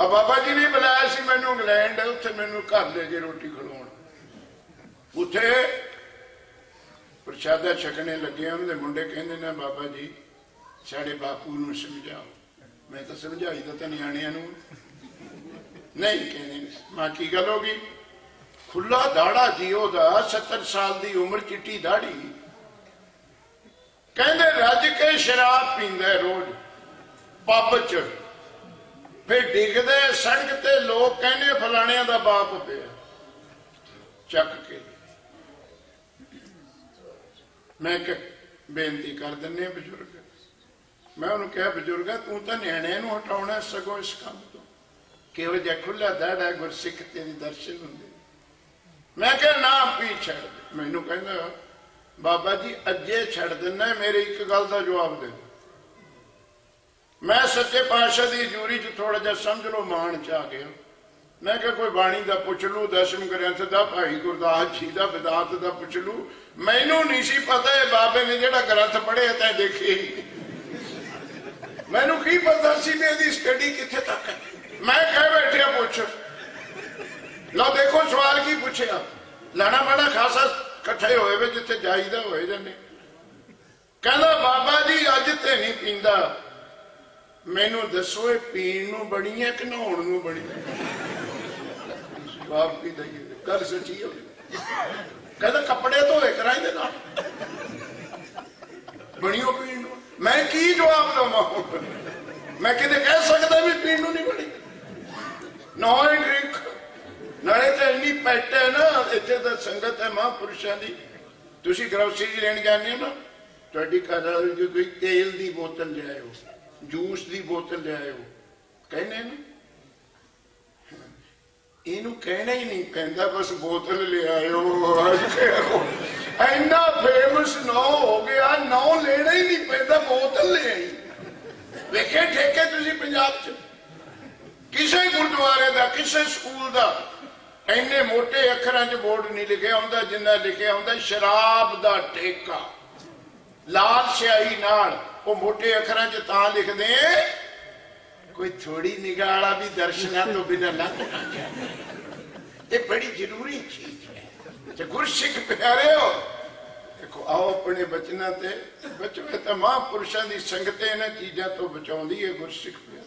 ਆ ਬਾਬਾ ਜੀ ਨੇ ਬੁਲਾਇਆ ਸੀ ਮੈਨੂੰ ਇੰਗਲੈਂਡ, ਉੱਥੇ ਮੈਨੂੰ ਘਰ ਲੈ ਕੇ ਰੋਟੀ ਖਵਾਉਣ। ਉੱਥੇ ਪ੍ਰਸ਼ਾਦਾ ਛਕਣੇ ਲੱਗੇ ਉਹਨਾਂ ਦੇ ਮੁੰਡੇ ਕਹਿੰਦੇ ਨੇ, ਬਾਬਾ ਜੀ, ਸਾਡੇ ਬਾਪੂ ਨੂੰ ਸਮਝਾਓ। ਮੈਂ ਤਾਂ ਸਮਝਾਈ ਤਾਂ ਨਿਆਣਿਆਂ ਨੂੰ। ਨਹੀਂ, ਕਹਿੰਦੇ ਮਾਂ, ਕੀ ਗੱਲ ਹੋ ਗਈ? ਖੁੱਲਾ ਦਾੜਾ ਜੀ ਉਹਦਾ 70 ਸਾਲ ਦੀ ਉਮਰ, ਚਿੱਟੀ ਦਾੜੀ ਕਹਿੰਦੇ, ਰੱਜ ਕੇ ਸ਼ਰਾਬ ਪੀਂਦਾ ਰੋਜ਼, ਪੱਬ ਚ। ਫਿਰ ਡਿੱਗਦੇ ਸੜਕ ਤੇ ਲੋਕ ਕਹਿੰਦੇ ਫਲਾਣਿਆਂ ਦਾ ਬਾਪ ਪਿਆ। ਚੱਕ ਕੇ। ਮੈਂ ਕਿ ਬੇਨਤੀ ਕਰ ਦਿੰਨੇ ਆ ਬਜ਼ੁਰਗ। ਮੈਂ ਉਹਨੂੰ ਕਿਹਾ, ਬਜ਼ੁਰਗਾ, ਤੂੰ ਤਾਂ ਨਿਆਣਿਆਂ ਨੂੰ ਹਟਾਉਣਾ ਸਗੋਂ ਇਸ ਕੰਮ ਤੋਂ। ਕਿਹੋ ਜਿਹਾ ਖੁੱਲਾ ਦਾੜਾ ਗੁਰਸਿੱਖ ਤੇਰੀ ਦਰਸ਼ਨ ਹੁੰਦੇ ਮੈਂ ਕਿਹਾ, ਨਾ ਪੀ ਛੱਡ ਦੇ। ਮੈਨੂੰ ਕਹਿੰਦਾ, ਬਾਬਾ ਜੀ ਅੱਜੇ ਛੱਡ ਦਿੰਨਾ ਮੇਰੀ ਇੱਕ ਗੱਲ ਦਾ ਜਵਾਬ ਦੇ ਦਿਓ। ਮੈਂ ਸੱਚੇ ਪਾਤਸ਼ਾਹ ਦੀ ਜੂਰੀ ਚ ਥੋੜਾ ਜਿਹਾ ਸਮਝ ਲਓ, ਮਾਣ ਚ ਆ ਗਿਆ। ਮੈਂ ਕਿਹਾ, ਕੋਈ ਬਾਣੀ ਦਾ ਪੁੱਛ ਲੂ ਦਸ਼ਮ ਗ੍ਰੰਥ ਦਾ ਭਾਈ ਗੁਰਦਾਸ ਜੀ ਦਾ ਵਿਦਾਤ ਦਾ ਪੁੱਛ ਲੂ ਮੈਨੂੰ ਨਹੀਂ ਸੀ ਪਤਾ ਇਹ ਬਾਬੇ ਨੇ ਜਿਹੜਾ ਗ੍ਰੰਥ ਪੜ੍ਹਿਆ ਤੈਂ ਦੇਖੇ ਮੈਨੂੰ ਕੀ ਪਤਾ ਸੀ ਵੀ ਇਹਦੀ ਸਟੱਡੀ ਕਿੱਥੇ ਤੱਕ ਹੈ? ਮੈਂ ਕਹਿ, ਬੈਠਿਆ ਪੁੱਛ। ਲਓ, ਦੇਖੋ ਸਵਾਲ ਕੀ ਪੁੱਛਿਆ। ਲਾਣਾ ਮਾਣਾ ਖਾਸਾ ਇਕੱਠੇ ਹੋਏ ਵੇ, ਜਿੱਥੇ ਜਾਈਦਾ ਹੋਏ ਜਾਂਦੇ। ਕਹਿੰਦਾ, ਬਾਬਾ ਜੀ, ਅੱਜ ਤੇ ਨਹੀਂ ਪੀਂਦਾ। ਮੈਨੂੰ ਦੱਸੋ ਇਹ ਪੀਣ ਨੂੰ ਬਣੀ ਹੈ ਕਿ ਨਹਾਉਣ ਨੂੰ ਬਣੀ ਹੈ? ਜਵਾਬ ਕੀ ਦਈਏ ਗੱਲ ਸੱਚੀ ਹੋ ਕਹਿੰਦਾ ਕੱਪੜੇ ਧੋਏ ਕਰਾਂ ਇਹਦੇ ਨਾਲ। ਬਣੀਓ ਪੀਣ ਨੂੰ। ਮੈਂ ਕੀ ਜਵਾਬ ਦਵਾਂ ਮੈਂ ਕਿਤੇ ਕਹਿ ਸਕਦਾ ਵੀ ਪੀਣ ਨੂੰ ਨਹੀਂ ਬਣੀ। ਨੋ ਡਰਿੰਕ ਨਾਲੇ ਤਾਂ ਇੰਨੀ ਪੈਟ ਹੈ ਨਾ, ਇੱਥੇ ਤਾਂ ਸੰਗਤ ਹੈ ਮਹਾਂਪੁਰਸ਼ਾਂ ਦੀ। ਤੁਸੀਂ ਗਰੋਸਰੀ ਲੈਣ ਜਾਂਦੇ ਹੋ ਨਾ, ਤੁਹਾਡੀ ਘਰ ਵਾਲੀ ਜੀ ਕੋਈ ਤੇਲ ਦੀ ਬੋਤਲ ਲਿਆਇਓ ਜੂਸ ਦੀ ਬੋਤਲ ਲਿਆਇਓ ਕਹਿੰਦੇ ਨੇ? ਇਹਨੂੰ ਕਹਿਣਾ ਹੀ ਨਹੀਂ ਪੈਂਦਾ, ਬਸ ਬੋਤਲ ਲਿਆਇਓ ਇੰਨਾ ਫੇਮਸ ਨਾ ਹੋ ਗਿਆ, ਨਾ ਲੈਣਾ ਹੀ ਨਹੀਂ ਪੈਂਦਾ, ਬੋਤਲ ਲੈ ਆਈ। ਵੇਖੇ ਠੇਕੇ ਤੁਸੀਂ ਪੰਜਾਬ 'ਚ? ਕਿਸੇ ਗੁਰਦੁਆਰੇ ਦਾ, ਕਿਸੇ ਸਕੂਲ ਦਾ ਇੰਨੇ ਮੋٹے ਅੱਖਰਾਂ 'ਚ ਬੋਰਡ ਨਹੀਂ ਲਿਖਿਆ ਹੁੰਦਾ, ਜਿੰਨਾ ਲਿਖਿਆ ਹੁੰਦਾ ਸ਼ਰਾਬ ਦਾ ਠੇਕਾ। ਲਾਲ ਸਿਆਹੀ ਨਾਲ, ਉਹ ਮੋٹے ਅੱਖਰਾਂ 'ਚ ਤਾਂ ਲਿਖਦੇ, ਕੋਈ ਥੋੜੀ ਨਿਗਾਹ ਵਾਲਾ ਵੀ ਦਰਸ਼ਨਾਂ ਤੋਂ ਬਿਨਾਂ ਲੰਘ ਨਾ ਜਾਏ ਇਹ ਬੜੀ ਜ਼ਰੂਰੀ ਚੀਜ਼ ਹੈ। ਤੇ ਗੁਰਸਿੱਖ ਪਿਆਰਿਓ, ਦੇਖੋ, ਆਓ ਆਪਣੇ ਬਚਨਾਂ ਤੇ ਬਚਵੇ ਤਾਂ ਮਹਾਂਪੁਰਸ਼ਾਂ ਦੀ ਸੰਗਤ ਇਹਨਾਂ ਚੀਜ਼ਾਂ ਤੋਂ ਬਚਾਉਂਦੀ ਹੈ ਗੁਰਸਿੱਖ ਪਿਆਰੇ